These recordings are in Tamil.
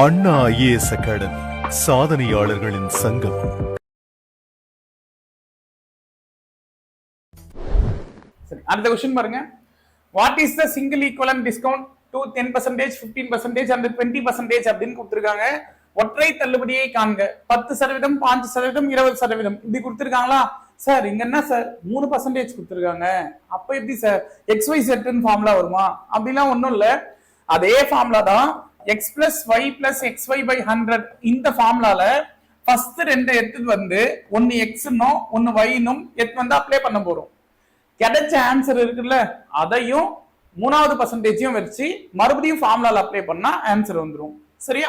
அண்ணா ஐஏஎஸ் அகாடமி சாதனையாளர்களின் சங்கம். சரி அடுத்த கொஸ்டின் பாருங்க. What is the single equivalent discount to ten percentage fifteen percentage and twenty percentage அப்படின்னு கொடுத்துருக்காங்க. ஒற்றை தள்ளுபடியை காண்க. பத்து சதவீதம் பாஞ்சு சதவீதம் இருபது சதவீதம். இப்படி கொடுத்துருக்காங்களா? சார் இங்க என்ன சார் மூணு பர்சன்டேஜ் கொடுத்துருக்காங்க. அப்ப எப்படி சார் எக்ஸ் ஒய் செட்டுன்னு ஃபார்முலா வருமா? அப்படிலாம் ஒன்றும் இல்லை. அதே ஃபார்முலா தான் X plus Y plus X Y by hundred இந்த ஃபார்முலால ஃபர்ஸ்ட் ரெண்டு எடுத்துட்டு வந்து ஒன்னு எக்ஸ்னும் ஒன்னு ஒய்னும் எடுத்து வந்து அப்ளை பண்ண போறோம். கிடைச்ச ஆன்சர் இருக்குல்ல அதையும் மூணாவது பர்சன்டேஜையும் வச்சு மறுபடியும் ஃபார்முலால அப்ளை பண்ணா ஆன்சர் வந்துடும் சரியா?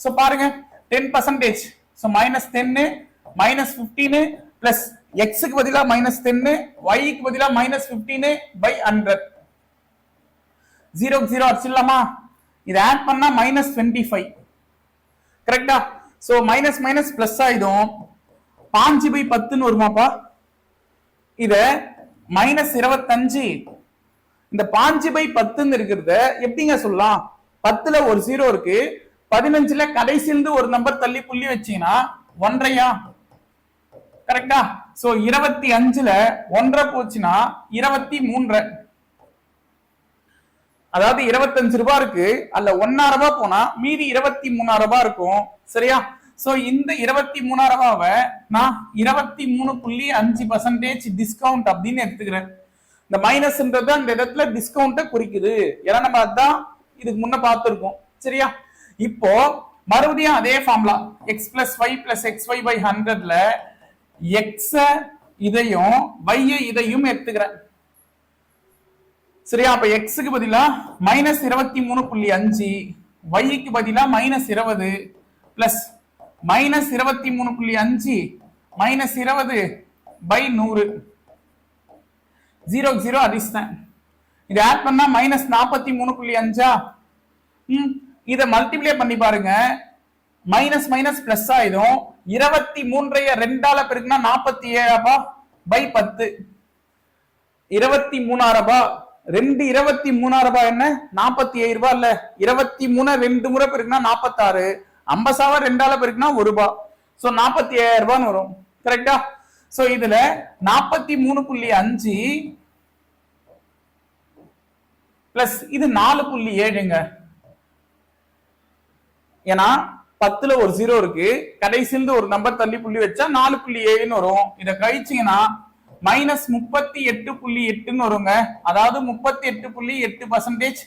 ஸோ பாருங்க ten percentage so minus ten minus fifteen plus எக்ஸுக்கு பதிலாக மைனஸ் டென்னு ஒய்க்கு பதிலாக மைனஸ் ஃபிஃப்டீனு பை ஹண்ட்ரட் ஜீரோக்கு ஜீரோ அடிச்சிடலாமா? இதை ஆட் பண்ணா மைனஸ் டுவெண்ட்டி ஃபைவ் கரெக்டா ஸோ மைனஸ் மைனஸ் பிளஸ் ஆயிடும். பாஞ்சு பை பத்துன்னு வருமாப்பா? இத மைனஸ் இருபத்தஞ்சு. இந்த பாஞ்சு பை பத்துன்னு இருக்கிறத எப்படிங்க சொல்லலாம்? பத்துல ஒரு ஜீரோ இருக்கு. பதினஞ்சுல கடைசியிலிருந்து ஒரு நம்பர் தள்ளி புள்ளி வச்சீங்கன்னா ஒன்றையா? கரெக்டா சோ இருபத்தி அஞ்சுல ஒன்றரை போச்சுன்னா இருபத்தி மூன்றரை. அதாவது இருபத்தஞ்சு ரூபாய் இருக்கு அல்ல ஒன்னாயிரம் ரூபாய் போனா மீதி இருபத்தி மூணாயிரம் ரூபாய் இருக்கும். சரியா? சோ இந்த இருபத்தி மூணாயிரம் ரூபாவை நான் இருபத்தி மூணு புள்ளி அஞ்சு பர்சன்டேஜ் டிஸ்கவுண்ட் அப்படின்னு எடுத்துக்கிறேன். இந்த மைனஸ்ன்றது அந்த இடத்துல டிஸ்கவுண்ட்டை குறிக்குது. ஏன்னா நம்ம அதான் இதுக்கு முன்ன பார்த்துருக்கோம். சரியா? இப்போ மறுபடியும் அதே formula x plus y plus x y by ஹண்ட்ரட்ல எக்ஸ இதையும் ஒய்ய இதையும் எடுத்துக்கிறேன். சரியா? அப்ப எக்ஸுக்கு பதிலா மைனஸ் இருபத்தி மூணு புள்ளி அஞ்சு ஒய்க்கு பதிலா மைனஸ் இருபது பிளஸ் மைனஸ் இருபத்தி மூணு புள்ளி அஞ்சு மைனஸ் இருபது பை நூறு. ஜீரோ ஜீரோ அடிச்சிட்டேன் இது ஆட் பண்ணா மைனஸ் நாற்பத்தி மூணு புள்ளி அஞ்சா? ம் இதை மல்டிப்ளை பண்ணி பாருங்க. மைனஸ் மைனஸ் பிளஸ் ஆயிடும். இருபத்தி மூன்றைய ரெண்டால பெருக்குனா நாற்பத்தி ஏழாபா பை பத்து. இருபத்தி மூணாயிரம் ரூபாய் ரெண்டு இருபத்தி மூணாயிரம் ரூபாய் என்ன? நாற்பத்தி ஏழு ரூபாய் இல்ல. இருபத்தி மூணு ரெண்டு முறை பெருக்குனா நாற்பத்தாறு ஐம்பது ரெண்டால பெருக்குனா ஒரு ரூபாய் சோ நாற்பத்தி ஏழாயிரம் ரூபான்னு வரும். கரெக்டா சோ இதுல நாற்பத்தி மூணு புள்ளி அஞ்சு பிளஸ் இது நாலு புள்ளி ஏழுங்க. ஏன்னா பத்துல ஒரு ஜீரோ இருக்கு. கடைசியிலிருந்து ஒரு நம்பர் தள்ளி புள்ளி வச்சா நாலு புள்ளி ஏழுன்னு வரும். இதை கழிச்சீங்கன்னா மைனஸ் முப்பத்தி எட்டு புள்ளி எட்டுன்னு வருங்க. அதாவது முப்பத்தி எட்டு புள்ளி எட்டு பர்சன்டேஜ்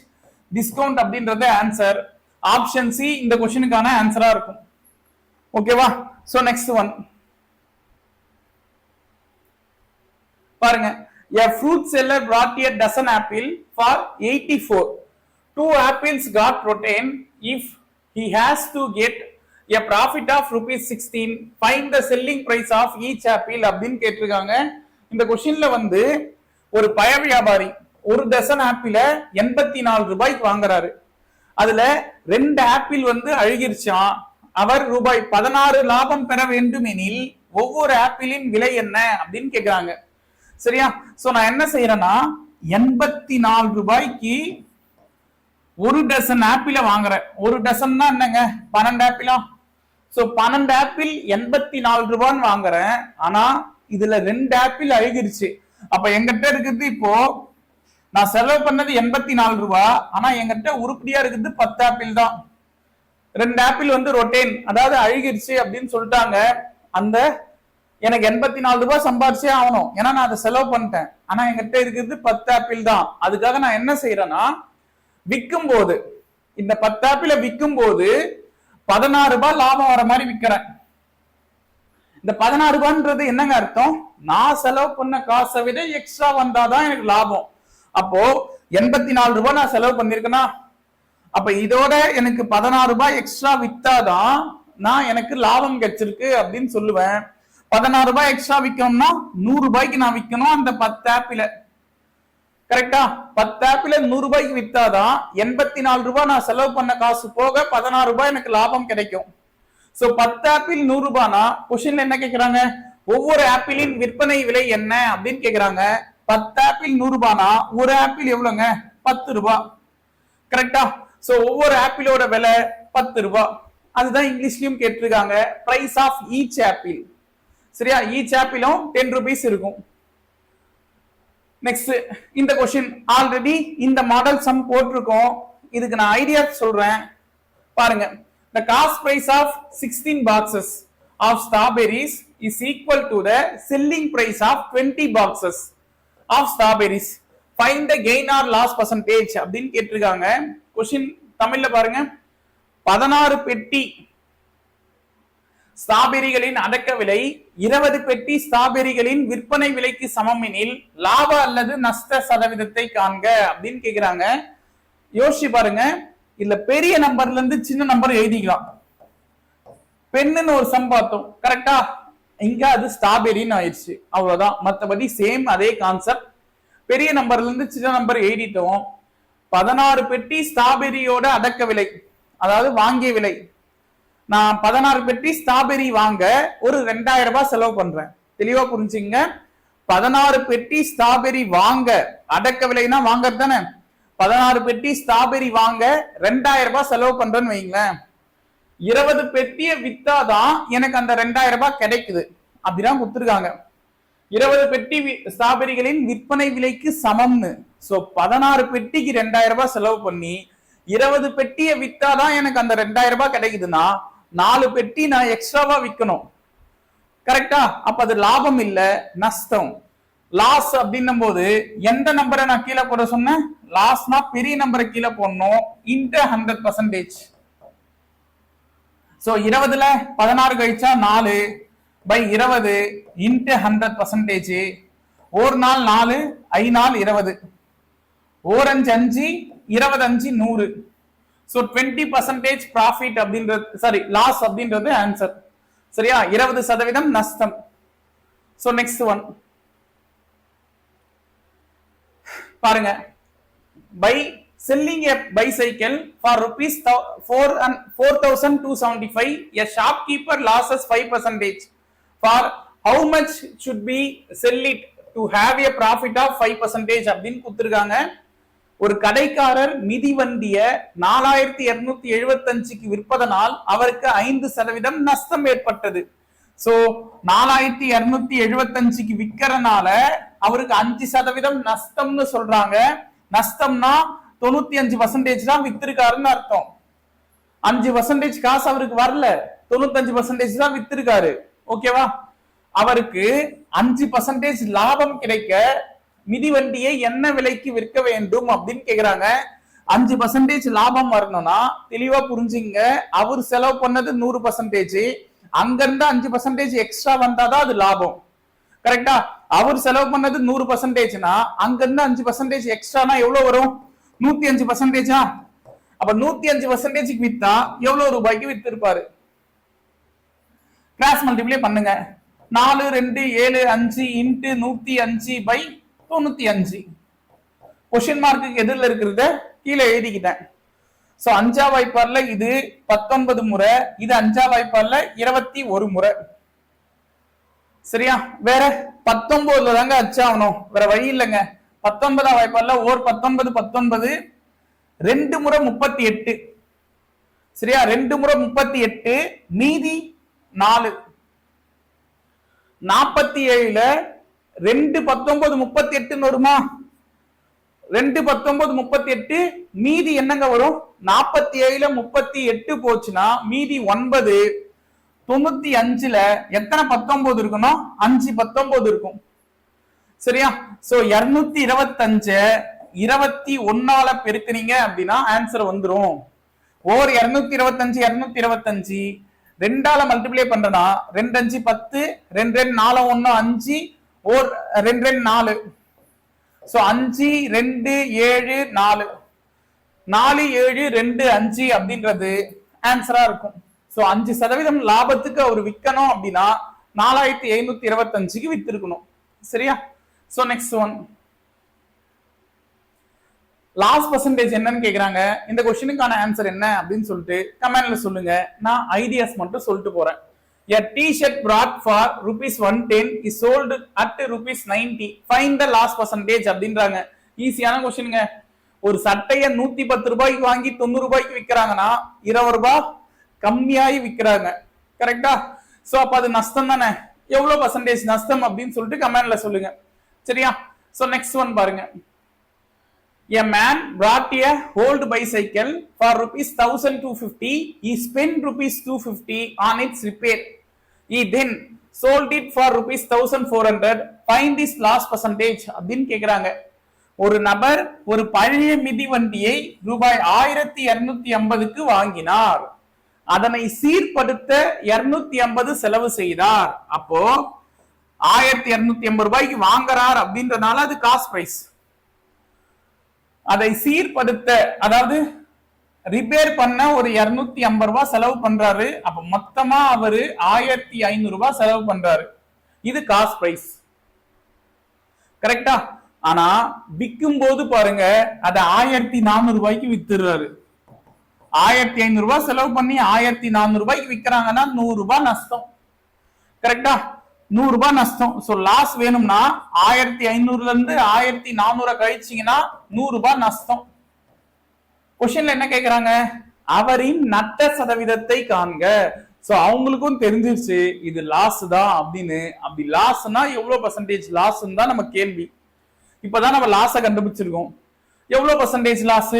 டிஸ்கவுண்ட் அப்படின்றது ஆன்சர் ஆப்ஷன் சி இந்த கொஸ்டினுக்கான ஆன்சரா இருக்கும். ஓகேவா சோ நெக்ஸ்ட் ஒன் பாருங்க. A fruit seller brought a dozen apple for 84 two apples got retained if he has to get a profit of rupees 16 find the selling price of each apple அப்படின்னு கேட்டிருக்காங்க. இந்த கொஸ்டின்ல வந்து ஒரு பழ வியாபாரி ஒரு டசன் ஆப்பிள எண்பத்தி நாலு ரூபாய்க்கு வாங்குறாரு. அதுல ரெண்டு ஆப்பிள் வந்து அழுகிருச்சான் அவர் ரூபாய் பதினாறு லாபம் பெற வேண்டும் எனில் ஒவ்வொரு ஆப்பிளின் விலை என்ன அப்படின்னு கேக்குறாங்க. சரியா? சோ நான் என்ன செய்யறேன்னா எண்பத்தி நாலு ரூபாய்க்கு ஒரு டசன் ஆப்பிள வாங்குறேன். ஒரு டசன்னா என்னங்க? பன்னெண்டு ஆப்பிளா சோ பன்னெண்டு ஆப்பிள் எண்பத்தி நாலு ரூபான்னு வாங்குறேன். ஆனா இதுல ரெண்டு ஆப்பிள் அழுகிருச்சு. அப்ப எங்கிட்ட இருக்குது இப்போ நான் செலவு பண்ணது எண்பத்தி நாலு ரூபா ஆனா எங்கிட்ட உருப்படியா இருக்குது பத்து ஆப்பிள் தான். ரெண்டு ஆப்பிள் வந்து ரொட்டேன் அதாவது அழுகிருச்சு அப்படின்னு சொல்லிட்டாங்க. அந்த எனக்கு எண்பத்தி நாலு ரூபாய் சம்பாரிச்சே ஆகணும். ஏன்னா நான் அதை செலவு பண்ணிட்டேன். ஆனா எங்கிட்ட இருக்கிறது பத்து ஆப்பிள் தான். அதுக்காக நான் என்ன செய்யறேன்னா விற்கும் போது இந்த பத்து ஆப்பிள விற்கும் போது பதினாறு ரூபாய் லாபம் வர மாதிரி விற்கிறேன் இந்த பதினாறு ரூபான்றது என்னங்க அர்த்தம்? நான் செலவு பண்ண காசை விட எக்ஸ்ட்ரா வந்தாதான் எனக்கு லாபம். அப்போ எண்பத்தி நாலு ரூபாய் நான் செலவு பண்ணிருக்கேனா? அப்ப இதோட எனக்கு பதினாறு ரூபாய் எக்ஸ்ட்ரா வித்தாதான் நான் எனக்கு லாபம் கிடைச்சிருக்கு அப்படின்னு சொல்லுவேன். பதினாறு ரூபாய் எக்ஸ்ட்ரா விற்கணும்னா நூறு ரூபாய்க்கு நான் விற்கணும் அந்த பத்து ஆப்பிள. கரெக்டா பத்து ஆப்பிள நூறு ரூபாய்க்கு வித்தாதான் எண்பத்தி நாலு ரூபாய் நான் செலவு பண்ண காசு போக பதினாறு ரூபாய் எனக்கு லாபம் கிடைக்கும். சோ பத்து ஆப்பிள் நூறு ரூபானா கொஸ்டின்ல என்ன கேக்குறாங்க? ஒவ்வொரு ஆப்பிளின் விற்பனை விலை என்ன அப்படின்னு கேக்குறாங்க. பத்து ஆப்பிள் நூறு ரூபானா ஒரு ஆப்பிள் எவ்வளவுங்க பத்து ரூபாய் கரெக்டா சோ ஒவ்வொரு ஆப்பிளோட விலை பத்து ரூபாய் அதுதான் இங்கிலீஷ்லயும் கேட்டிருக்காங்க. பிரைஸ் ஆஃப் ஈச் ஆப்பிள் சரியா? ஈச் ஆப்பிளும் டென் ருபீஸ் இருக்கும். நெக்ஸ்ட் இந்த கொஸ்டின் ஆல்ரெடி இந்த மாடல் சம் போட்டிருக்கோம். இதுக்கு நான் ஐடியா சொல்றேன். பாருங்க. The cost price of 16 boxes of strawberries is equal to the selling price of 20 boxes of strawberries. Find the gain or loss percentage அப்படின்னு கேட்டிருக்காங்க. கொஸ்டின் தமிழ்ல பாருங்க. பதினாறு பெட்டி ஸ்ட்ராபெரிகளின் அடக்க விலை இருபது பெட்டி ஸ்ட்ராபெரிகளின் விற்பனை விலைக்கு சமம் எனில் லாப அல்லது நஷ்ட சதவீதத்தை காண்க அப்படின்னு கேக்குறாங்க. யோசிச்சு பாருங்க. இல்ல பெரிய நம்பர்ல இருந்து சின்ன நம்பர் எழுதிக்கலாம். பெண்ணுன்னு ஒரு சம் பார்த்தோம். கரெக்டா இங்க அது ஸ்ட்ராபெரின்னு ஆயிடுச்சு. அவ்வளவுதான். மத்தபடி சேம் அதே கான்செப்ட் பெரிய நம்பர்ல இருந்து சின்ன நம்பர் எழுதிட்டோம். பதினாறு பெட்டி ஸ்ட்ராபெரியோட அடக்க விலை. அதாவது வாங்கிய விலை. நான் பதினாறு பெட்டி ஸ்ட்ராபெரி வாங்க ஒரு ரெண்டாயிரம் ரூபாய் செலவு பண்றேன். தெளிவா புரிஞ்சுங்க பதினாறு பெட்டி ஸ்ட்ராபெரி வாங்க. அடக்க விலைனா வாங்கறது தானே பதினாறு பெட்டி ஸ்ட்ராபெரி வாங்க ரெண்டாயிரம் ரூபாய் செலவு பண்றேன்னு வைங்களேன். இருபது பெட்டியை வித்தாதான் எனக்கு அந்த ரெண்டாயிரம் ரூபாய் கிடைக்குது. அப்படிதான் கொடுத்துருக்காங்க. இருபது பெட்டி ஸ்ட்ராபெரிகளின் விற்பனை விலைக்கு சமம்னு. சோ பதினாறு பெட்டிக்கு ரெண்டாயிரம் ரூபாய் செலவு பண்ணி இருபது பெட்டியை வித்தாதான் எனக்கு அந்த ரெண்டாயிரம் ரூபாய் கிடைக்குதுன்னா நாலு பெட்டி நான் எக்ஸ்ட்ராவா விற்கணும் கரெக்டா அப்ப அது லாபம் இல்ல நஷ்டம். லாஸ் அப்படின்னும் போது எந்த நம்பரை நான் கீழே போட சொன்னேன்? லாஸ்னா பெரிய நம்பரை கீழே போடணும். இன்ட்டு ஹண்ட்ரட் பர்சன்டேஜ் ஸோ இருபதுல பதினாறு கழிச்சா நாலு பை இருபது இன்ட்டு ஹண்ட்ரட் பர்சன்டேஜ் ஒரு நாள் நாலு ஐ நாள் இருபது. ஓரஞ்சு அஞ்சு இருபது அஞ்சு நூறு. ஸோ டுவெண்ட்டி பர்சன்டேஜ் ப்ராஃபிட் அப்படின்றது சாரி லாஸ் அப்படின்றது ஆன்சர் சரியா? இருபது சதவீதம் நஷ்டம். ஸோ நெக்ஸ்ட் ஒன் பாருங்க by selling a bicycle for rupees four and four thousand two seventy five a shopkeeper loses five percentage for how much should be sell it to have a profit of five percentage அப்படின்னு கொடுத்துருக்காங்க ஒரு கடைக்காரர் மிதிவண்டிய நாலாயிரத்தி இரநூத்தி எழுபத்தஞ்சுக்கு விற்பதனால் அவருக்கு ஐந்து சதவீதம் நஷ்டம் ஏற்பட்டது சோ நாலாயிரத்தி இருநூத்தி எழுபத்தஞ்சுக்கு விற்கறனால அவருக்கு அஞ்சு சதவீதம் நஷ்டம்னு சொல்றாங்க. நஷ்டம்னா தொண்ணூத்தி அஞ்சு பர்சன்டேஜ் தான் வித்திருக்காருன்னு அர்த்தம். அஞ்சு பர்சன்டேஜ் காசு அவருக்கு வரல. தொண்ணூத்தஞ்சு பர்சன்டேஜ் தான் வித்திருக்காரு. ஓகேவா அவருக்கு அஞ்சு பர்சன்டேஜ் லாபம் கிடைக்க மிதிவண்டியை என்ன விலைக்கு விற்க வேண்டும் அப்படின்னு கேக்குறாங்க. அஞ்சு பர்சன்டேஜ் லாபம் வரணும்னா தெளிவா புரிஞ்சுங்க அவர் செலவு பண்ணது நூறு பர்சன்டேஜ் அங்கிருந்து அஞ்சு பர்சன்டேஜ் எக்ஸ்ட்ரா வந்தாதான் அது லாபம். கரெக்டா அவர் செலவு பண்ணது நூறு பர்சன்டேஜ்னா அங்கிருந்து அஞ்சு பர்சன்டேஜ் எக்ஸ்ட்ரானா எவ்வளவு வரும்? நூத்தி அஞ்சு பர்சன்டேஜா அப்ப நூத்தி அஞ்சு பர்சன்டேஜ்க்கு வித்தா எவ்வளவு ரூபாய்க்கு வித்திருப்பாரு? கிராஸ் மல்டிப்ளை பண்ணுங்க. நாலு ரெண்டு ஏழு அஞ்சு இன்ட்டு நூத்தி அஞ்சு பை தொண்ணூத்தி அஞ்சு. கொஸ்டின் மார்க்கு எதிரில் இருக்கிறத கீழே எழுதிக்கிட்டேன். சோ அஞ்சா வாய்ப்பாடுல இது பத்தொன்பது முறை இது அஞ்சா வாய்ப்பாடுல இருபத்தி ஒரு முறை. சரியா? வேற பத்தொன்பதுல தாங்க அச்சாகணும். வேற வழி இல்லைங்க. பத்தொன்பதா வாய்ப்பாடுல ஓர் பத்தொன்பது பத்தொன்பது ரெண்டு முறை முப்பத்தி எட்டு. சரியா? ரெண்டு முறை முப்பத்தி எட்டு மீதி நாலு. நாற்பத்தி ஏழுல ரெண்டு பத்தொன்பது முப்பத்தி எட்டுன்னு வருமா? ரெண்டு பத்தொன்பது முப்பத்தி எட்டு மீதி என்னங்க வரும்? நாற்பத்தி ஏழுல முப்பத்தி எட்டு போச்சுன்னா மீதி ஒன்பது தொண்ணூத்தி அஞ்சுல எத்தனை பத்தொன்பது இருக்கணும்? அஞ்சு பத்தொன்பது இருக்கும். சரியா? சோ இருநூத்தி இருபத்தஞ்ச இருபத்தி ஒன்னால பெருக்குனீங்க அப்படின்னா ஆன்சர் வந்துடும் ஓர் இருநூத்தி இருபத்தஞ்சு இருநூத்தி இருபத்தஞ்சு ரெண்டால மல்டிப்ளை பண்றனா ரெண்டு அஞ்சு பத்து ரெண்டு ரெண்டு நாலு ஒன்னு அஞ்சு ஓர் ரெண்டு ரெண்டு நாலு. சோ அஞ்சு ரெண்டு ஏழு நாலு. நாலு ஏழு ரெண்டு அஞ்சு அப்படின்றது ஆன்சரா இருக்கும். சோ அஞ்சு சதவீதம் லாபத்துக்கு அவர் விற்கணும் அப்படின்னா நாலாயிரத்தி எழுநூத்தி இருபத்தஞ்சுக்கு வித்திருக்கணும். சரியா? So next one lost percentage என்னன்னு கேக்குறாங்க. இந்த கொஸ்டினுக்கான ஆன்சர் என்ன அப்படின்னு சொல்லிட்டு கமெண்ட்ல சொல்லுங்க. நான் ஐடியாஸ் மட்டும் சொல்லிட்டு போறேன். A t-shirt brought for rupees 110 is sold at rupees 90. Find the last percentage அப்படின்றாங்க. ஈஸியான கொஸ்டினுங்க ஒரு சட்டையை நூத்தி பத்து ரூபாய்க்கு வாங்கி தொண்ணூறு ரூபாய்க்கு விற்கிறாங்கன்னா இருபது ரூபாய் கம்மியாகி விற்கிறாங்க கரெக்டா ஸோ அப்போ அது நஷ்டம் தானே? எவ்வளோ பர்சன்டேஜ் நஷ்டம் அப்படின்னு சொல்லிட்டு கமெண்ட்ல சொல்லுங்க. சரியா? ஸோ நெக்ஸ்ட் ஒன் பாருங்க. A man brought a old bicycle for rupees 1250. He spent rupees 250 on its repair. He then sold it for rupees 1400. Find this loss percentage அப்படின்னு கேக்குறாங்க ஒரு நபர் ஒரு பழைய மிதிவண்டியை ரூபாய் ஆயிரத்தி இருநூத்தி ஐம்பதுக்கு வாங்கினார் அதனை சீர்படுத்த இருநூத்தி ஐம்பது செலவு செய்தார் அப்போ ஆயிரத்தி இருநூத்தி ஐம்பது ரூபாய்க்கு வாங்குறார் அப்படின்றனால அது காஸ்ட் பிரைஸ் அதை சீர்படுத்த அதாவது ரிப்பேர் பண்ண ஒரு இருநூத்தி ஐம்பது ரூபாய் செலவு பண்றாரு. அப்ப மொத்தமா அவரு ஆயிரத்தி ஐநூறு ரூபாய் செலவு பண்றாரு. இது காஸ்ட் பிரைஸ் கரெக்டா ஆனா விற்கும் போது பாருங்க அதை ஆயிரத்தி நானூறு ரூபாய்க்கு வித்துடுறாரு. ஆயிரத்தி ஐநூறு ரூபாய் செலவு பண்ணி ஆயிரத்தி நானூறு ரூபாய்க்கு விற்கிறாங்கன்னா நூறு ரூபாய் நஷ்டம். கரெக்டா நூறு ரூபாய் நஷ்டம். ஸோ லாஸ் வேணும்னா ஆயிரத்தி ஐநூறுல இருந்து ஆயிரத்தி நானூறு கழிச்சிங்கன்னா நூறு ரூபாய் நஷ்டம். கொஸ்டின்ல என்ன கேக்குறாங்க? அவரின் நட்ட சதவீதத்தை காண்க. சோ அவங்களுக்கும் தெரிஞ்சிருச்சு இது லாஸ் தான் அப்படின்னு. அப்படி லாஸ்னா எவ்வளவு பர்சன்டேஜ் லாஸ் தான் நம்ம கேள்வி. இப்பதான் நம்ம லாஸை கண்டுபிடிச்சிருக்கோம். எவ்வளவு percentage loss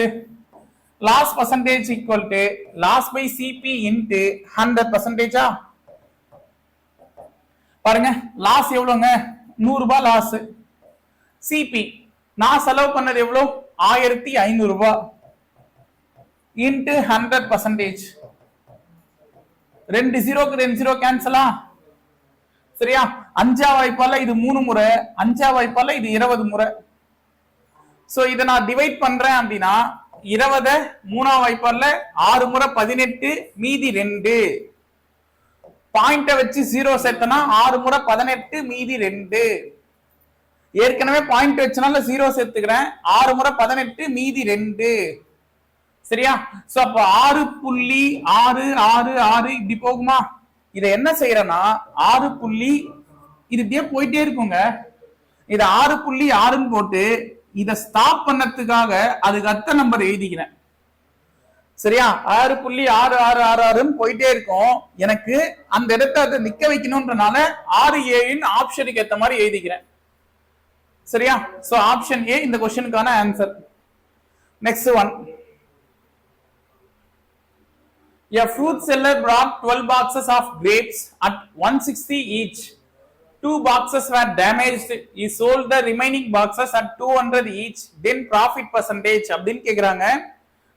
loss percentage equal to loss by CP into hundred பர்சன்டேஜா பாருங்க லாஸ் எவ்வளோங்க? நூறு ரூபாய் லாஸ் சிபி நான் செலவு பண்ணது எவ்வளோ? ஆயிரத்தி ஐநூறு ரூபாய். இன்ட்டு ஹண்ட்ரட் பர்சன்டேஜ் ரெண்டு ஜீரோக்கு ரெண்டு ஜீரோ கேன்சலா சரியா? அஞ்சா வாய்ப்பால இது மூணு முறை அஞ்சா வாய்ப்பால இது இருபது முறை. சோ இதை நான் டிவைட் பண்றேன் அப்படின்னா இருபத மூணா வாய்ப்பால ஆறு முறை பதினெட்டு மீதி ரெண்டு. பாயிண்ட வச்சு ஜீரோ சேர்த்தனா ஆறு முறை பதினெட்டு மீதி ரெண்டு. ஏற்கனவே பாயிண்ட் வச்சனால ஜீரோ சேர்த்துக்கிறேன். ஆறு முறை பதினெட்டு மீதி ரெண்டு. சரியா? சோ அப்ப ஆறு புள்ளி ஆறு ஆறு ஆறு இப்படி போகுமா? இதை என்ன செய்யறேன்னா ஆறு புள்ளி இது இப்படியே போயிட்டே இருக்குங்க. இத ஆறு புள்ளி ஆறுன்னு போட்டு இத ஸ்டாப் பண்ணதுக்காக அதுக்கு அத்த நம்பர் எழுதிக்கிறேன். சரியா? ஆறு புள்ளி ஆறு ஆறு ஆறு ஆறுன்னு போயிட்டே இருக்கும். எனக்கு அந்த இடத்த அதை நிக்க வைக்கணும்ன்றனால ஆறு ஏழுன்னு ஆப்ஷனுக்கு ஏத்த மாதிரி எழுதிக்கிறேன். சரியா? சோ ஆப்ஷன் ஏ இந்த கொஸ்டினுக்கான answer next one A fruit seller brought 12 boxes of grapes at 160 each. Two boxes were damaged. He sold the remaining boxes at 200 each. Then profit percentage அப்படின்னு கேக்குறாங்க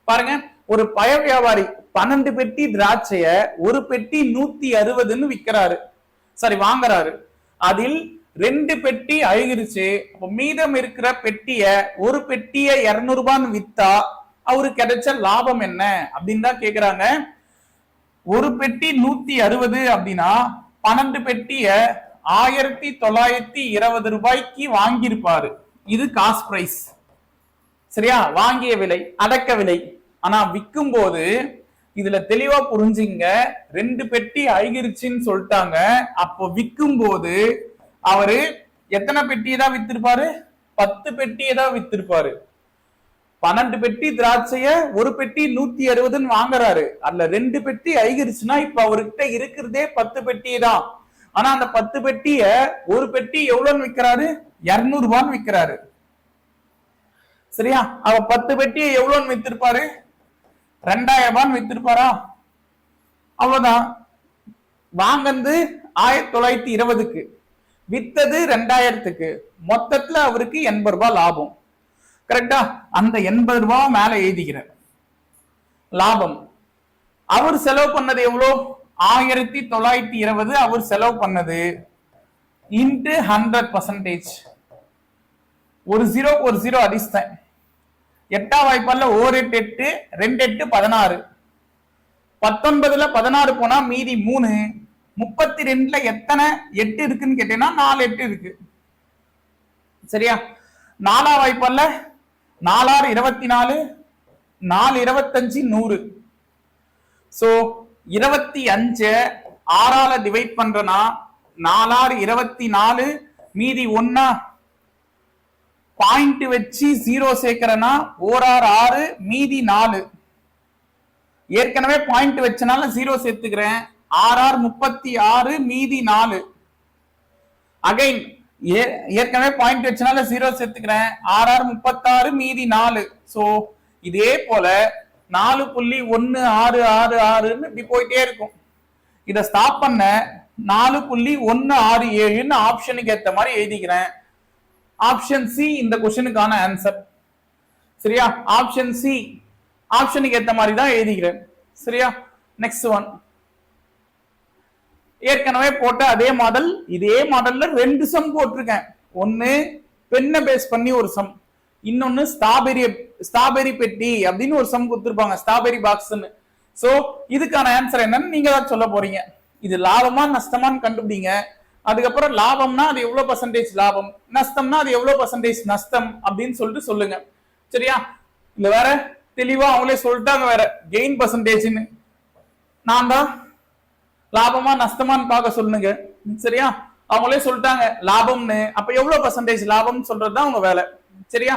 பாருங்க ஒரு பழ வியாபாரி பன்னெண்டு பெட்டி திராட்சைய ஒரு பெட்டி நூத்தி அறுபதுன்னு விற்கிறாரு சாரி வாங்குறாரு அதில் ரெண்டு பெட்டி அழுகிருச்சு மீதம் இருக்கிற பெட்டிய ஒரு பெட்டிய இருநூறுபான்னு வித்தா அவருக்கு கிடைச்ச லாபம் என்ன அப்படின்னு தான் கேக்குறாங்க ஒரு பெட்டி நூத்தி அறுபது அப்படின்னா பன்னெண்டு பெட்டிய ஆயிரத்தி தொள்ளாயிரத்தி இருபது ரூபாய்க்கு வாங்கியிருப்பாரு. இது காஸ்ட் பிரைஸ் சரியா? வாங்கிய விலை அடக்க விலை. ஆனா விற்கும் போது இதுல தெளிவா புரிஞ்சுங்க. ரெண்டு பெட்டி அழுகிருச்சுன்னு சொல்லிட்டாங்க. அப்போ விற்கும் போது அவரு எத்தனை பெட்டியை தான் வித்திருப்பாரு? பத்து பெட்டியை தான் வித்திருப்பாரு. பன்னெண்டு பெட்டி திராட்சைய ஒரு பெட்டி நூத்தி அறுபதுன்னு வாங்குறாரு. அதுல ரெண்டு பெட்டி ஐகிருச்சுன்னா இப்ப அவர்கிட்ட இருக்கிறதே பத்து பெட்டி தான் ஆனா அந்த பத்து பெட்டிய ஒரு பெட்டி எவ்வளவுன்னு விற்கிறாரு இருநூறு ரூபான்னு விற்கிறாரு சரியா? அவ பத்து பெட்டியை எவ்வளவுன்னு வித்திருப்பாரு? ரெண்டாயிரம் ரூபான்னு வித்திருப்பாரா? அவ்வளவுதான். வாங்கந்து ஆயிரத்தி தொள்ளாயிரத்தி இருபதுக்கு. வித்தது ரெண்டாயிரத்துக்கு. மொத்தத்துல அவருக்கு எண்பது ரூபாய் லாபம். கரெக்டா அந்த எண்பது ரூபாய் மேல எழுதிக்கிறேன். லாபம். அவர் செலவு பண்ணது எவ்வளோ? ஆயிரத்தி தொள்ளாயிரத்தி இருபது அவர் செலவு பண்ணது இன்ட்டு ஹண்ட்ரட் பர்சன்டேஜ் ஒரு ஜீரோ ஒரு ஜீரோ அடிச்சிட்டேன். எட்டாம் வாய்ப்பால ஓர் எட்டு எட்டு ரெண்டு எட்டு பதினாறு. பத்தொன்பதுல பதினாறு போனா மீதி மூணு. முப்பத்தி ரெண்டுல எத்தனை எட்டு இருக்குன்னு கேட்டீங்கன்னா நாலு எட்டு இருக்கு. சரியா? நாலா வாய்ப்பால நாலாறு இருபத்தி நாலு நாலு இருபத்தஞ்சு நூறு. ஸோ இருபத்தி அஞ்சு ஆறால டிவைட் பண்றனா நாலாறு இருபத்தி நாலு மீதி ஒன்னா பாயிண்ட் வச்சு ஜீரோ சேர்க்கிறனா ஓராறு ஆறு மீதி நாலு. ஏற்கனவே பாயிண்ட் வச்சனால ஜீரோ சேர்த்துக்கிறேன். ஆர்ஆர் முப்பத்தி ஆறு மீதி நாலு. அகைன் ஏற்கனவே பாயிண்ட் வச்சனால ஜீரோ சேர்த்துக்கிறேன். ஆர்ஆர் முப்பத்தாறு மீதி நாலு. சோ இதே போல நாலு புள்ளி ஒன்னு ஆறு ஆறு ஆறுன்னு இப்படி போயிட்டே இருக்கும். இதை ஸ்டாப் பண்ண நாலு புள்ளி ஒன்னு ஆறு ஏழுன்னு ஆப்ஷனுக்கு ஏத்த மாதிரி எழுதிக்கிறேன். ஆப்ஷன் சி இந்த கொஸ்டினுக்கான ஆன்சர் சரியா? ஆப்ஷன் சி ஆப்ஷனுக்கு ஏத்த மாதிரி தான் எழுதிக்கிறேன். சரியா? நெக்ஸ்ட் ஒன் ஏற்கனவே போட்ட அதே மாடல் இதே மாடல்ல ரெண்டு சம் போட்டிருக்கேன். ஒன்னு பெண்ணை பேஸ் பண்ணி ஒரு சம் இன்னொன்னு ஸ்ட்ராபெரி ஸ்ட்ராபெரி பெட்டி அப்படின்னு ஒரு சம் கொடுத்துருப்பாங்க ஸ்ட்ராபெரி பாக்ஸ்னு ஸோ இதுக்கான ஆன்சர் என்னன்னு நீங்க தான் சொல்ல போறீங்க. இது லாபமா நஷ்டமான்னு கண்டுபிடிங்க. அதுக்கப்புறம் லாபம்னா அது எவ்வளவு பர்சன்டேஜ் லாபம்? நஷ்டம்னா அது எவ்வளவு பர்சன்டேஜ் நஷ்டம் அப்படின்னு சொல்லிட்டு சொல்லுங்க. சரியா? இல்ல வேற? தெளிவா அவங்களே சொல்லிட்டாங்க வேற. கெயின் பர்சன்டேஜ்னு நான் தான் லாபமா நஷ்டமான்னு பார்க்க சொல்லுங்க. சரியா? அவங்களே சொல்லிட்டாங்க லாபம்னு. அப்ப எவ்வளவு பர்சன்டேஜ் லாபம்னு சொல்றதுதான் உங்க வேலை. சரியா?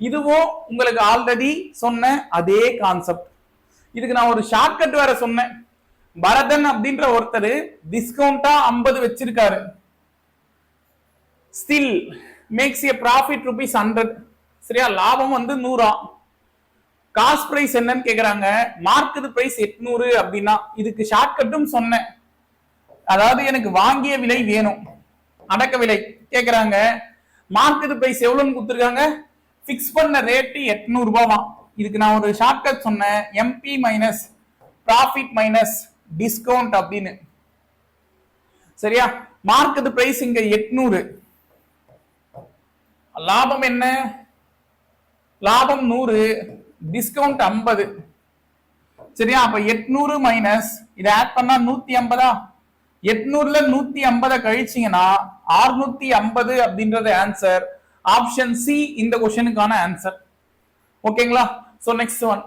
இதுவும் உங்களுக்கு ஆல்ரெடி சொன்ன அதே கான்செப்ட் இதுக்கு நான் ஒரு ஷார்ட்கட் வேற சொன்னேன். பரதன் அப்படின்ற ஒருத்தர் டிஸ்கவுண்டா 50 வச்சிருக்காரு. Still makes a profit rupees hundred சரியா? லாபம் வந்து நூறா. காஸ்ட் பிரைஸ் என்னன்னு கேக்குறாங்க. மார்க்கெட் பிரைஸ் எட்நூறு அப்படின்னா இதுக்கு ஷார்ட்கட்டும் சொன்னேன். அதாவது எனக்கு வாங்கிய விலை வேணும். அடக்க விலை. கேக்குறாங்க. மார்க்கெட் பிரைஸ் எவ்வளவுன்னு கொடுத்துருக்காங்க? ஃபிக்ஸ் பண்ண ரேட்டு எட்நூறு ரூபாவா இதுக்கு நான் ஒரு ஷார்ட்கட் சொன்னேன். MP minus profit minus discount அப்படின்னு. சரியா? மார்க்கெட் பிரைஸ் இங்க எட்நூறு. லாபம் என்ன? லாபம் நூறு. டிஸ்கவுண்ட் ஐம்பது. சரியா? அப்ப எட்நூறு மைனஸ் இதை ஆட் பண்ணா நூத்தி ஐம்பதா? எட்நூறுல நூத்தி ஐம்பதை கழிச்சீங்கன்னா ஆறுநூத்தி ஐம்பது அப்படின்றது ஆன்சர் ஆப்ஷன் சி இந்த கொஸ்டனுக்கான ஆன்சர் ஓகேங்களா சோ நெக்ஸ்ட் ஒன்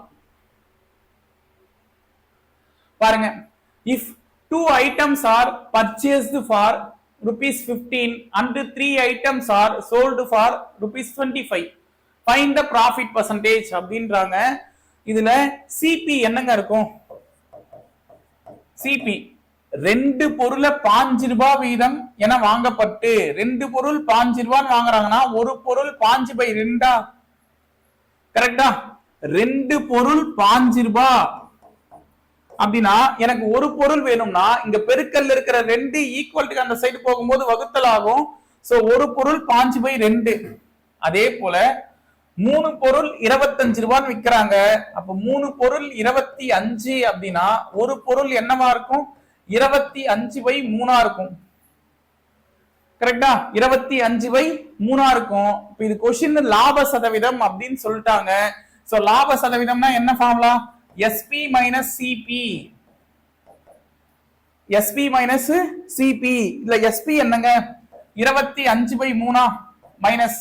பாருங்க. If two items are purchased for rupees fifteen and three items are sold for rupees twenty five find the profit percentage அப்படின்றாங்க. இதுல சிபி என்னங்க இருக்கும்? சிபி ரெண்டு பொருளை பாஞ்சு ரூபாய் வீதம் என வாங்கப்பட்டு ரெண்டு பொருள் பாஞ்சு ரூபான்னு வாங்குறாங்கன்னா ஒரு பொருள் பாஞ்சு பை ரெண்டா? கரெக்டா ரெண்டு பொருள் பாஞ்சு ரூபாய் அப்படின்னா எனக்கு ஒரு பொருள் வேணும்னா இங்க பெருக்கல்ல இருக்கிற ரெண்டு ஈக்குவல்ட்டுக்கு அந்த சைடு போகும்போது வகுத்தல் ஆகும். சோ ஒரு பொருள் பாஞ்சு பை ரெண்டு. அதே போல மூணு பொருள் இருபத்தஞ்சு ரூபான்னு விற்கிறாங்க அப்ப மூணு பொருள் இருபத்தி அஞ்சு அப்படின்னா ஒரு பொருள் என்னவா இருக்கும்? இருபத்தி அஞ்சு பை மூணா இருக்கும். கரெக்டா இருபத்தி அஞ்சு பை மூணா இருக்கும். இப்ப இது கொஸ்டின் லாப சதவீதம் அப்படின்னு சொல்லிட்டாங்க. சோ லாப சதவீதம்னா என்ன formula SP minus CP SP minus CP இல்ல எஸ்பி என்னங்க? இருபத்தி அஞ்சு பை மூணா மைனஸ்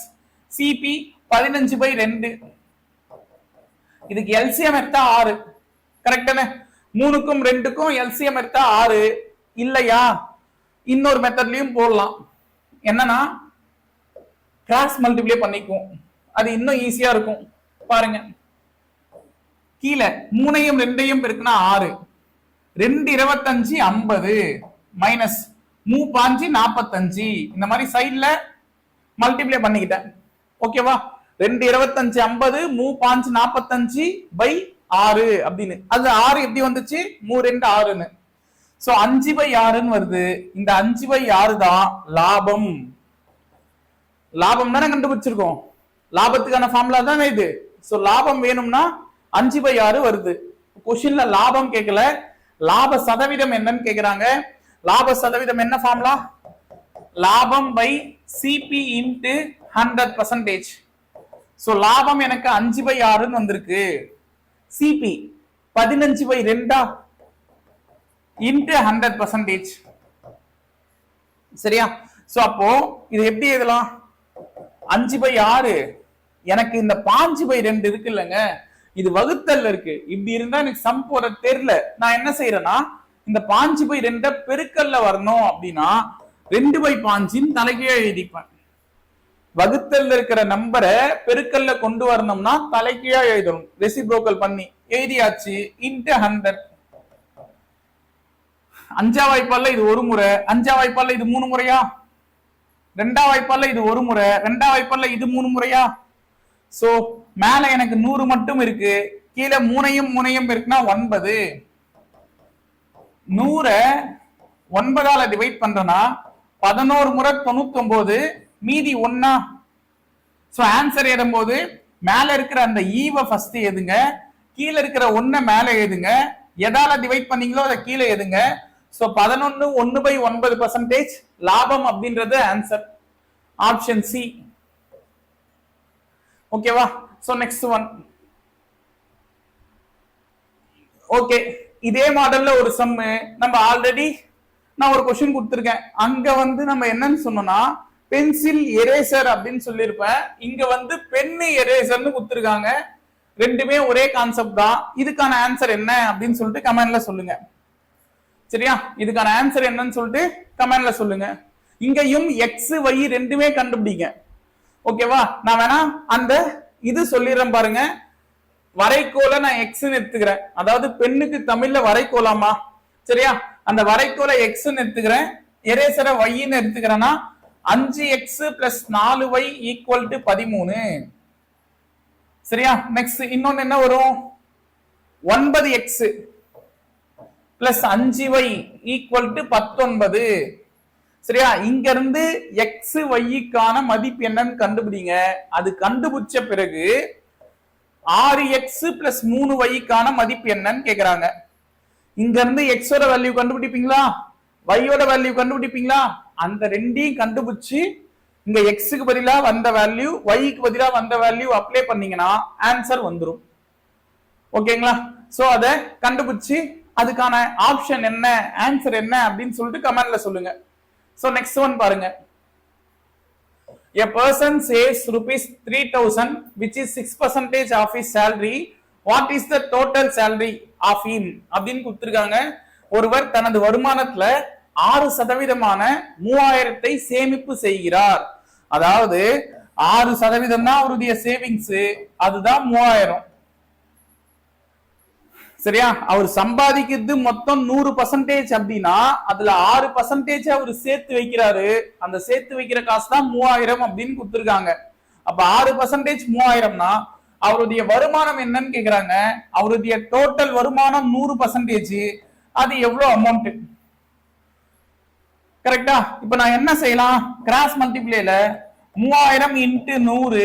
சிபி பதினஞ்சு பை ரெண்டு. இதுக்கு எல்சிஎம் எடுத்தா ஆறு. கரெக்டானே மூணுக்கும் ரெண்டுக்கும் எல்சிஎம் எடுத்தா ஆறு. இல்லையா? இன்னொரு மெத்தட்லயும் போடலாம். என்னன்னா கிராஸ் மல்டிப்ளை பண்ணிக்குவோம். அது இன்னும் ஈஸியா இருக்கும். பாருங்க. கீழே மூணையும் ரெண்டையும் பெருக்குனா ஆறு. ரெண்டு இருபத்தஞ்சு ஐம்பது. மைனஸ் மூ பாஞ்சு நாற்பத்தஞ்சு இந்த மாதிரி சைட்ல மல்டிப்ளை பண்ணிக்கிட்டேன். ஓகேவா ரெண்டு இருபத்தஞ்சு ஐம்பது மூ பாஞ்சு நாற்பத்தஞ்சு பை ஆறு அப்படின்னு. அது ஆறு எப்படி வந்துச்சு? மூ ரெண்டு ஆறுன்னு. சோ அஞ்சு பை ஆறுன்னு வருது. இந்த அஞ்சு பை ஆறு தான் லாபம். லாபம் தானே கண்டுபிடிச்சிருக்கோம். லாபத்துக்கான ஃபார்முலா தானே இது. சோ லாபம் வேணும்னா அஞ்சு பை ஆறு வருது. கொஸ்டின்ல லாபம் கேட்கல. லாப சதவீதம் என்னன்னு கேக்குறாங்க. லாப சதவீதம் என்ன ஃபார்முலா லாபம் by CP into hundred percentage so லாபம் எனக்கு அஞ்சு பை ஆறுன்னு வந்திருக்கு. சிபி பதினஞ்சு பை ரெண்டா? இன்ட்டு ஹண்ட்ரட் பர்சன்டேஜ் சரியா? சோ அப்போ இது எப்படி எழுதலாம்? அஞ்சு பை ஆறு. எனக்கு இந்த பாஞ்சு பை ரெண்டு இருக்கு இல்லைங்க. இது வகுத்தல்ல இருக்கு. இப்படி இருந்தா எனக்கு சம் போற தெரியல. நான் என்ன செய்யறேன்னா இந்த பாஞ்சு பை ரெண்ட பெருக்கல்ல வரணும் அப்படின்னா ரெண்டு பை பாஞ்சின்னு தலைகீழ எழுதிப்பேன். வகுத்தல்ல இருக்கிற நம்பரை பெருக்கல்ல கொண்டு வரணும்னா தலைகீழா எழுதணும். ரெசிப்ரோக்கல் பண்ணி எழுதியாச்சு இன்ட்டு ஹண்ட்ரட் அஞ்சா வாய்ப்பால இது ஒரு முறை அஞ்சா வாய்ப்பால இது மூணு முறையா? ரெண்டா வாய்ப்பால இது ஒரு முறை ரெண்டா வாய்ப்பால இது மூணு முறையா? சோ மேல எனக்கு நூறு மட்டும் இருக்கு கீழே மூணையும் மூணையும் இருக்குன்னா ஒன்பது. நூறை ஒன்பதால டிவைட் பண்றேன்னா பதினோரு முறை தொண்ணூத்தி ஒன்பது மீதி ஒன்னா? ஸோ ஆன்சர் எழுதும்போது மேல இருக்கிற அந்த e ஈவை ஃபர்ஸ்ட் எதுங்க கீழே இருக்கிற ஒன்ன மேல எழுதுங்க எதால டிவைட் பண்ணீங்களோ அதை கீழே எதுங்க ஸோ பதினொன்னு ஒன்னு பை ஒன்பது பர்சன்டேஜ் லாபம் அப்படின்றது ஆன்சர் ஆப்ஷன் சி ஓகேவா ஸோ நெக்ஸ்ட் ஒன் ஓகே இதே மாடல்ல ஒரு சம்மு நம்ம ஆல்ரெடி நான் ஒரு கொஸ்டின் கொடுத்துருக்கேன். அங்க வந்து நம்ம என்னன்னு சொன்னோம்னா பென்சில் எரேசர் அப்படின்னு சொல்லியிருப்பேன். இங்க வந்து பென்னு எரேசர்னு கொடுத்துருக்காங்க. ரெண்டுமே ஒரே கான்செப்ட் தான். இதுக்கான ஆன்சர் என்ன அப்படின்னு சொல்லிட்டு கமெண்ட்ல சொல்லுங்க. சரியா? இதுக்கான ஆன்சர் என்னன்னு சொல்லிட்டு கமெண்ட்ல சொல்லுங்க. இங்கேயும் எக்ஸ் ஒய் ரெண்டுமே கண்டுபிடிங்க. ஓகேவா? நான் வேணா அந்த இது சொல்லிடுறேன் பாருங்க. வரைகோலை நான் எக்ஸ்ன்னு எடுத்துக்கிறேன். அதாவது பெண்ணுக்கு தமிழ்ல வரைக்கோலாமா சரியா? அந்த வரைக்கோலை எக்ஸ்ன்னு எடுத்துக்கிறேன். எரேசரை ஒய்ன்னு எடுத்துக்கிறேன்னா அஞ்சு எக்ஸ் பிளஸ் நாலு ஒய் ஈக்குவல் டு பதிமூணு. சரியா? நெக்ஸ்ட் இன்னொன்னு என்ன வரும்? ஒன்பது எக்ஸ் பிளஸ் அஞ்சு ஒய் ஈக்குவல் டு பத்தொன்பது. சரியா? இங்க இருந்து எக்ஸ் ஒய்க்கான மதிப்பு என்னன்னு கண்டுபிடிங்க. அது கண்டுபிடிச்ச பிறகு ஆறு எக்ஸ் பிளஸ் மூணு ஒய்க்கான மதிப்பு என்னன்னு கேக்குறாங்க. இங்க இருந்து எக்ஸோட வேல்யூ கண்டுபிடிப்பீங்களா? ஒய்யோட வேல்யூ கண்டுபிடிப்பீங்களா? அந்த ரெண்டையும் கண்டுபிடிச்சு இங்க எக்ஸுக்கு பதிலாக வந்த வேல்யூ ஒய்க்கு பதிலாக வந்த வேல்யூ அப்ளை பண்ணீங்கன்னா ஆன்சர் வந்துடும் ஓகேங்களா? ஸோ அதை கண்டுபிடிச்சு அதுக்கான ஆப்ஷன் என்ன ஆன்சர் என்ன அப்படின்னு சொல்லிட்டு கமெண்ட்ல சொல்லுங்க. ஸோ நெக்ஸ்ட் ஒன் பாருங்க. A person saves rupees 3000 which is 6 percentage of his salary. What is the total salary of him? அப்படின்னு கொடுத்துருக்காங்க. ஒருவர் தனது வருமானத்துல ஆறு சதவீதமான மூவாயிரத்தை சேமிப்பு செய்கிறார். அதாவது ஆறு சதவீதம் தான் அவருடைய சேவிங்ஸ் அதுதான் மூவாயிரம். சரியா? அவர் சம்பாதிக்கிறது மொத்தம் நூறு பர்சன்டேஜ் அப்படின்னா அதுல ஆறு பர்சன்டேஜ் அவர் சேர்த்து வைக்கிறாரு. அந்த சேர்த்து வைக்கிற காசு தான் மூவாயிரம் அப்படின்னு கொடுத்துருக்காங்க. அப்ப ஆறு பர்சன்டேஜ் மூவாயிரம்னா அவருடைய வருமானம் என்னன்னு கேக்குறாங்க. அவருடைய டோட்டல் வருமானம் நூறு பர்சன்டேஜ் அது எவ்வளவு அமௌண்ட் கரெக்டா இப்ப நான் என்ன செய்யலாம்? கிராஸ் மல்டிப்ளேல மூவாயிரம் இன்ட்டு நூறு.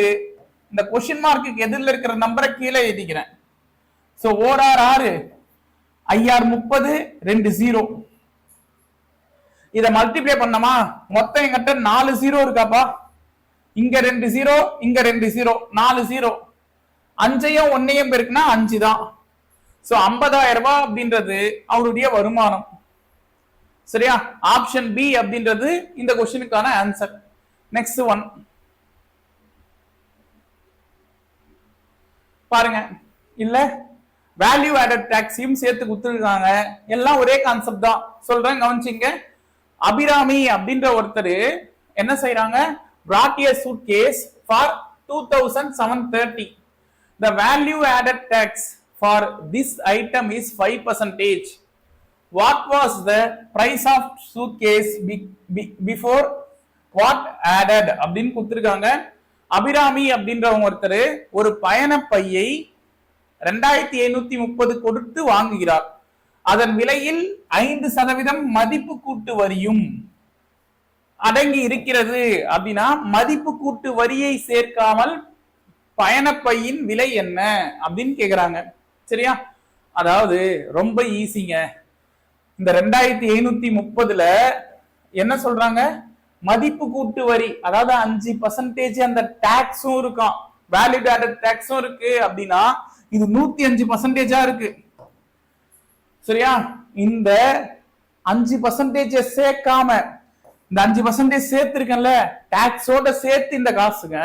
இந்த கொஸ்டின் மார்க்குக்கு எதிரில் இருக்கிற நம்பரை கீழே எழுதிக்கிறேன். சோ ஆர் ஆறு. ஐஆர் முப்பது ரெண்டு ஜீரோ இத மல்டிப்ளை பண்ணமா? மொத்தம் எங்கிட்ட நாலு ஜீரோ இருக்காப்பா. இங்க ரெண்டு ஜீரோ இங்க ரெண்டு ஜீரோ நாலு ஜீரோ அஞ்சையும் ஒன்னையும் பேருக்குன்னா அஞ்சு தான் சோ ஐம்பதாயிரம் ரூபாய் அப்படின்றது அவருடைய வருமானம். சரியா? ஆப்ஷன் பி அப்படின்றது இந்த கொஸ்டினுக்கான ஆன்சர் நெக்ஸ்ட் ஒன் பாருங்க. இல்ல வேல்யூ ஆடட் டாக்ஸையும் சேர்த்து கொடுத்துருக்காங்க. எல்லாம் ஒரே கான்செப்ட் தான். சொல்றேன் கவனிச்சிங்க. அபிராமி அப்படின்ற ஒருத்தர் என்ன செய்யறாங்க brought a suitcase for 2730 the value added tax for this item is 5 percentage. what what was the price of be- be- before what added அப்படின்னு கொடுத்துருக்காங்க. அபிராமி அப்படின்றவங்க ஒருத்தர் ஒரு பயண பையை ரெண்டாயிரத்தி ஐநூத்தி முப்பது கொடுத்து வாங்குகிறார். அதன் விலையில் ஐந்து சதவீதம் மதிப்பு கூட்டு வரியும் அடங்கி இருக்கிறது அப்படின்னா மதிப்பு கூட்டு வரியை சேர்க்காமல் பயணப்பையின் விலை என்ன அப்படின்னு கேக்குறாங்க. சரியா? அதாவது ரொம்ப ஈஸிங்க இந்த ரெண்டாயிரத்தி எழுநூத்தி முப்பதுல என்ன சொல்றாங்க? மதிப்பு கூட்டு வரி அதாவது அஞ்சு பர்சன்டேஜ் அந்த டாக்ஸும் இருக்கும். வேலிட் ஆடட் டாக்ஸும் இருக்கு அப்படின்னா இது நூத்தி அஞ்சு பர்சன்டேஜா இருக்கு. சரியா? இந்த அஞ்சு பர்சன்டேஜ சேர்க்காம இந்த அஞ்சு பர்சன்டேஜ் சேர்த்திருக்கேன்ல டாக்ஸோட சேர்த்து இந்த காசுங்க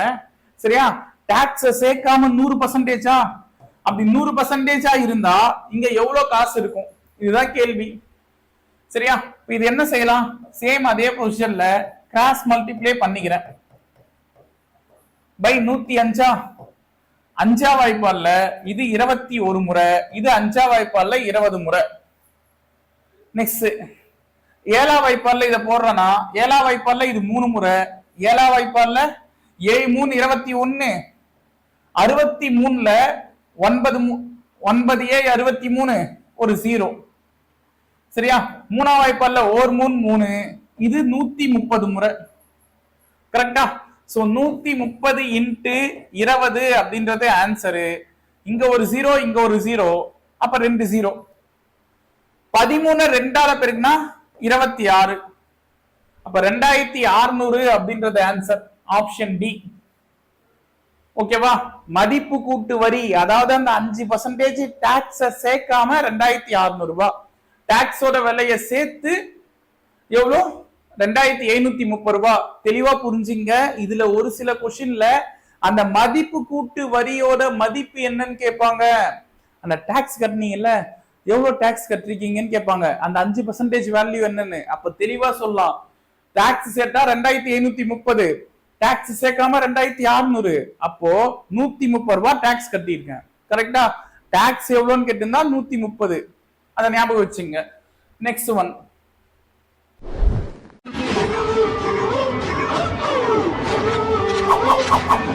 சரியா? டாக்ஸ சேர்க்காம நூறு பர்சன்டேஜா அப்படி நூறு பர்சன்டேஜா இருந்தா இங்க எவ்வளவு காசு இருக்கும்? இதுதான் கேள்வி. சரியா? இது என்ன செய்யலாம்? சேம் அதே பொசிஷன்ல கிராஸ் மல்டிப்ளை பண்ணிக்கிறேன். பை நூத்தி அஞ்சா? அஞ்சா வாய்ப்பால்ல இது இருபத்தி ஒரு முறை. இது அஞ்சா வாய்ப்பால்ல இருபது முறை. நெக்ஸ்ட் ஏழா வாய்ப்பால்ல இதை போடுறேன்னா ஏழா வாய்ப்பால்ல இது மூணு முறை. ஏழா வாய்ப்பால்ல ஏழு மூணு இருபத்தி ஒன்னு. அறுபத்தி மூணுல ஒன்பது மூ- ஒன்பது ஏ அறுபத்தி மூணு ஒரு ஜீரோ சரியா? மூணாம் வாய்ப்பால்ல ஓர் மூணு மூணு இது நூத்தி முப்பது முறை. கரெக்டா சோ நூத்தி முப்பது இன்ட்டு இருபது அப்படின்றது ஆன்சரு இங்க ஒரு ஜீரோ இங்க ஒரு ஜீரோ அப்ப ரெண்டு ஜீரோ பதிமூணு ரெண்டால பெருக்குனா இருபத்தி ஆறு. அப்ப ரெண்டாயிரத்தி அறுநூறு அப்படின்றது ஆன்சர் ஆப்ஷன் டி ஓகேவா மதிப்பு கூட்டு வரி அதாவது அந்த அஞ்சு பர்சன்டேஜ் டாக்ஸ சேர்க்காம ரெண்டாயிரத்தி அறுநூறு ரூபாய் டாக்ஸோட விலையை சேர்த்து எவ்வளோ? ரெண்டாயிரத்தி ஐநூத்தி முப்பது ரூபா. தெளிவா புரிஞ்சுங்க. இதுல ஒரு சில கொஸ்டின்ல அந்த மதிப்பு கூட்டு வரியோட மதிப்பு என்னன்னு கேட்பாங்க. அந்த டாக்ஸ் கட்டினீங்கல்ல எவ்வளவு டாக்ஸ் கட்டிருக்கீங்கன்னு கேட்பாங்க. அந்த அஞ்சு பர்சன்டேஜ் வேல்யூ என்னன்னு. அப்ப தெளிவா சொல்லலாம். டாக்ஸ் சேர்த்தா ரெண்டாயிரத்தி ஐநூத்தி முப்பது. டாக்ஸ் சேர்க்காம ரெண்டாயிரத்தி அறுநூறு. அப்போ நூத்தி முப்பது ரூபாய் டாக்ஸ் கட்டியிருக்கேன். கரெக்டா டாக்ஸ் எவ்வளோன்னு கேட்டிருந்தா நூத்தி முப்பது. அதை ஞாபகம் வச்சுங்க. Next one Oh,